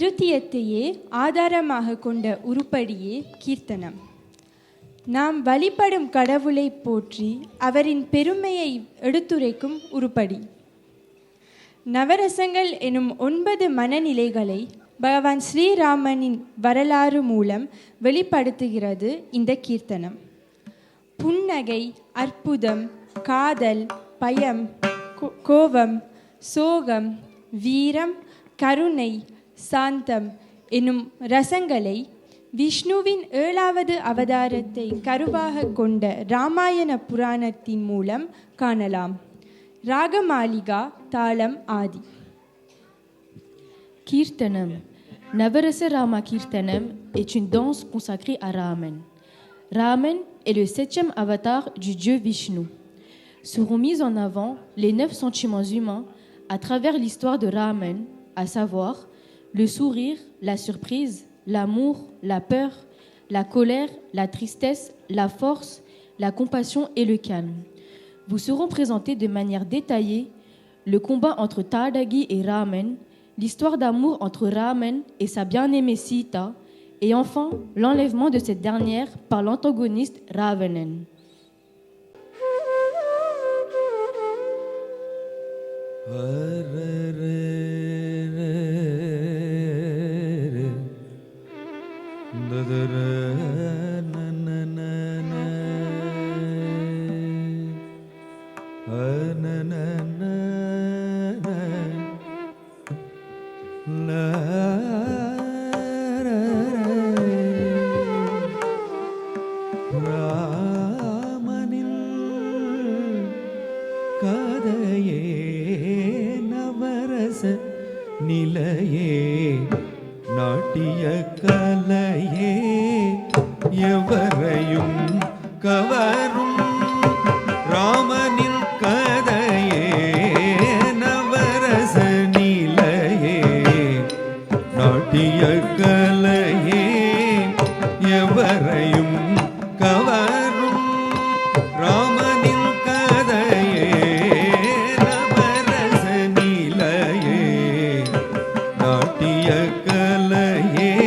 நிருத்தியத்தையே ஆதாரமாக கொண்ட உருப்படியே கீர்த்தனம். நாம் வழிபடும் கடவுளை போற்றி அவரின் பெருமையை எடுத்துரைக்கும் உருப்படி. நவரசங்கள் எனும் ஒன்பது மனநிலைகளை பகவான் ஸ்ரீராமனின் வரலாறு மூலம் வெளிப்படுத்துகிறது இந்த கீர்த்தனம். புன்னகை அற்புதம் காதல் பயம் கோ- கோபம் சோகம் வீரம் கருணை சாந்தம் என்னும் ரசங்களை விஷ்ணுவின் ஏழாவது அவதாரத்தை கருவாக கொண்ட ராமாயண புராணத்தின் மூலம் காணலாம் ராகமாலிகா தாளம் ஆதி Kirtanam. Navarasa Rama Kirtanam est une danse consacrée à Raman. Raman est le septième avatar du dieu Vishnu. Seront mis en avant les neuf sentiments humains à travers l'histoire de Raman, à savoir le sourire, la surprise, l'amour, la peur, la colère, la tristesse, la force, la compassion et le calme. Vous seront présentés de manière détaillée le combat entre Tadagi et Raman, l'histoire d'amour entre Raman et sa bien-aimée Sita, et enfin l'enlèvement de cette dernière par l'antagoniste Ravanan. கதையே நவரச நிலையே நாட்டிய கலையே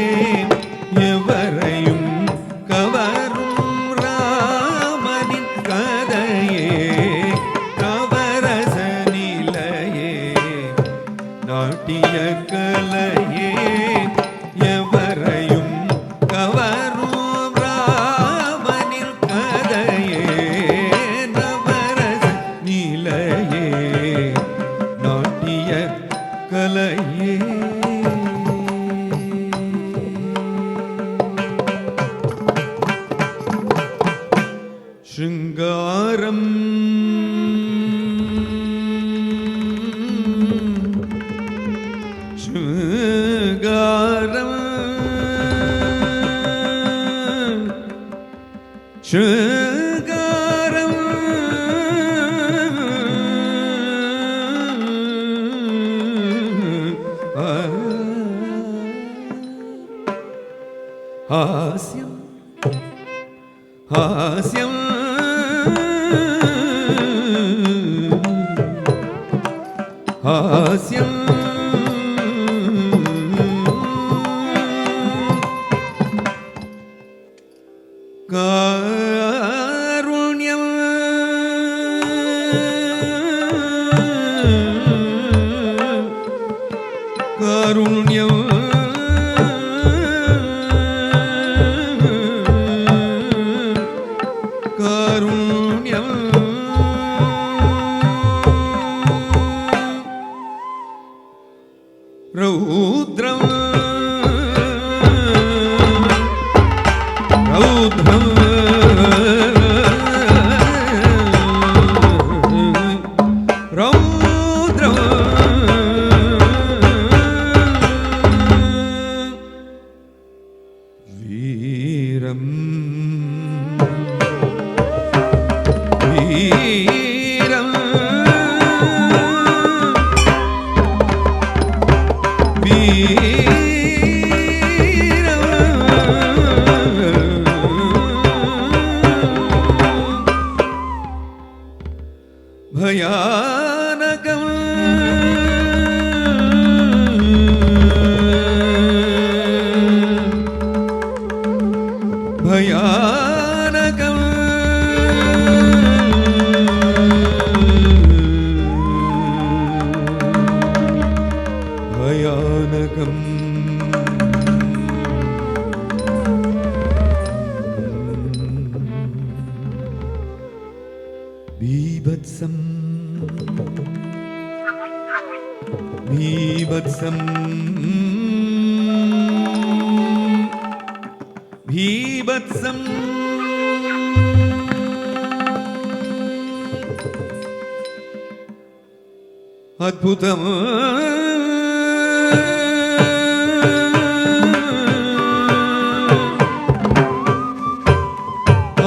sevdamı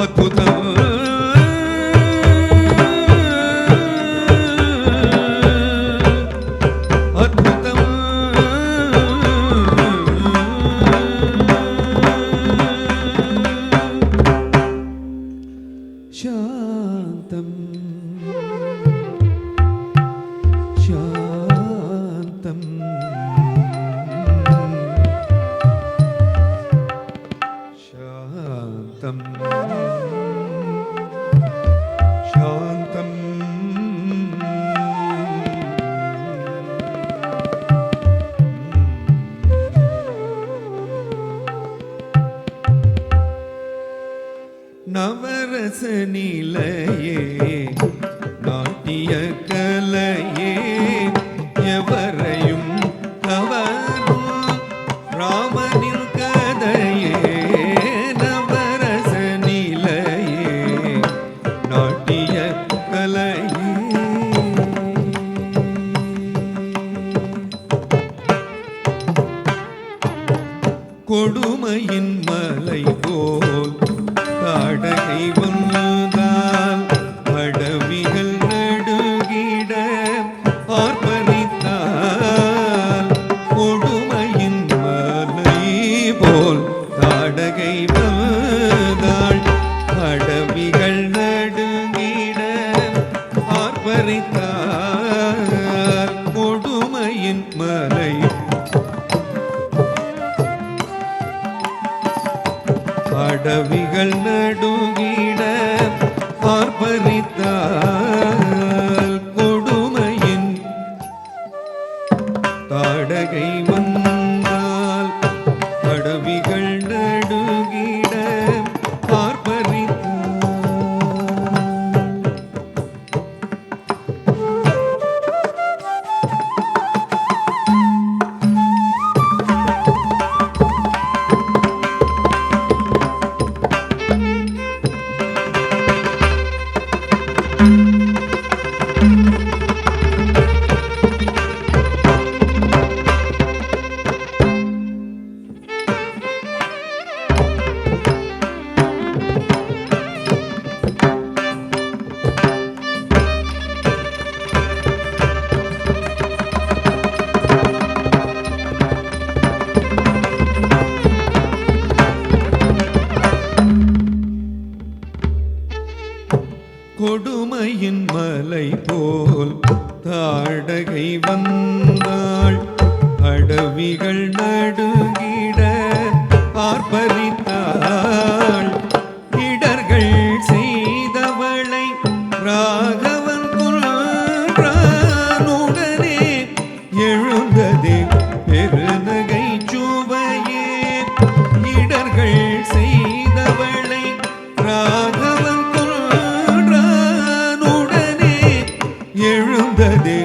Akudam நிலையே. எழுந்ததே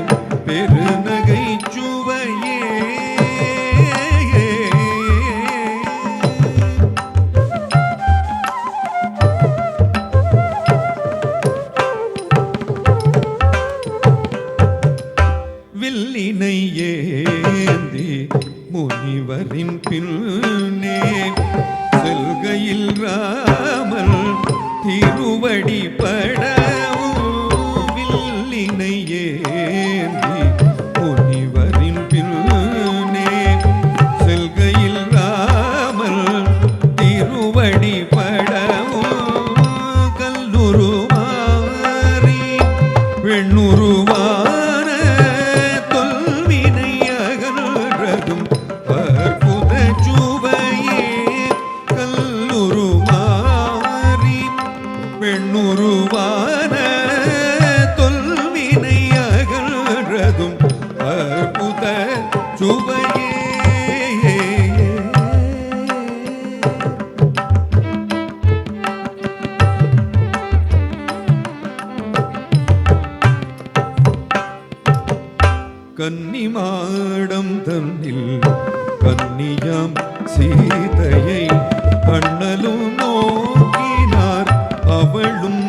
பாடம் தன்னில் கன்னியாம் சீதையை கண்ணலும் நோக்கினார். அவளும்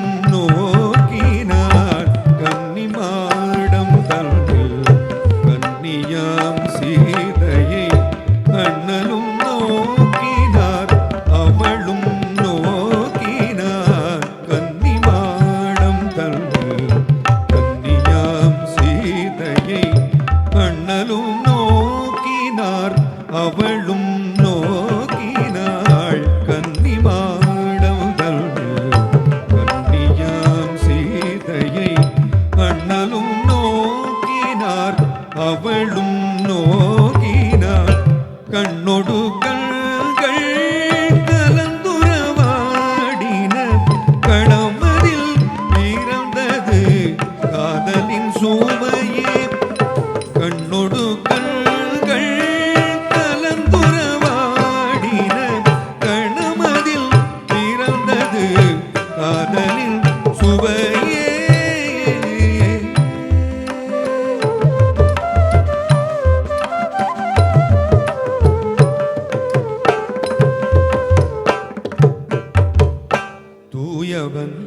heaven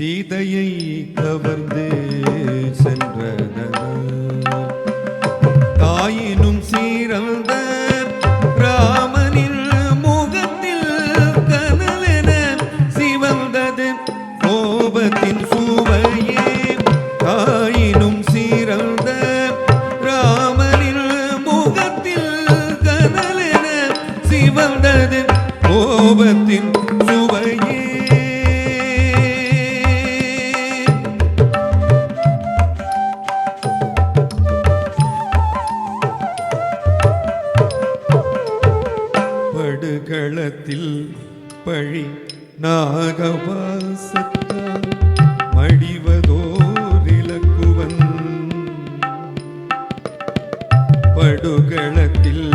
சீதையை கவர்ந்து சென்றனர். படுகளத்தில் பழி நாகவாசத்தால் மடிவதோரிலக்குவன். படுகளத்தில்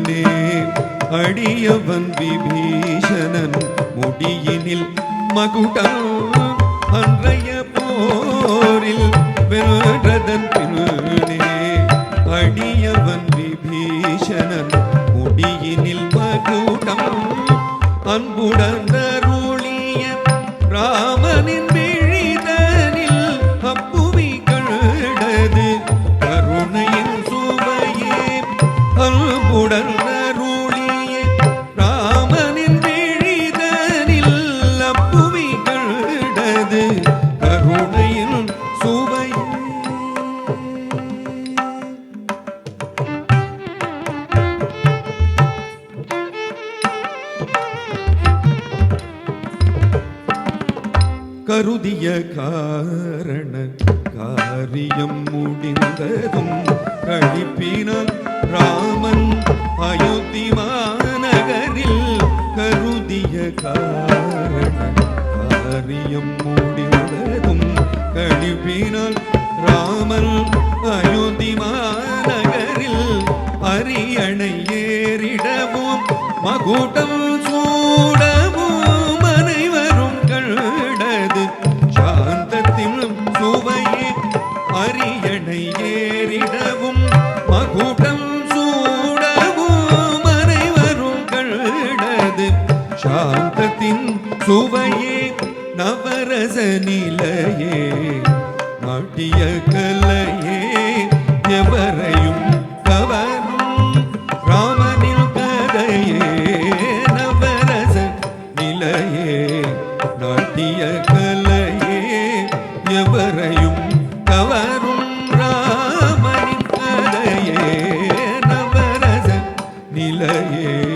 திருநே அடியவன் விபீஷணன் முடியினில் மகுடம் அன்றைய போரில் வென்றதன் திருநே அடியவன் விபீஷணன் முடியினில் மகுடம் அன்புடன் அருளிய ராமனின் உடனருளியே ராமனின் விழிதனில் அப்புவி கண்டது கருணையின் சுவை கருதிய காரண காரியம் முடிந்ததும் கழிப்பினான் ராமன் அயோத்தி மாநகரில் கருதிய காரியம் முடிந்ததும் கழிப்பினால் ராமன் அயோத்தி மாநகரில் அரியணை ஏறிடவும் மகுடம் சூட நிலையே நாட்டிய கலையே எவரையும் கவரும் ராமனின் கதையே நவரச நிலையே நாட்டிய கலையே எவரையும் கவரும் ராமனின் நிலையே.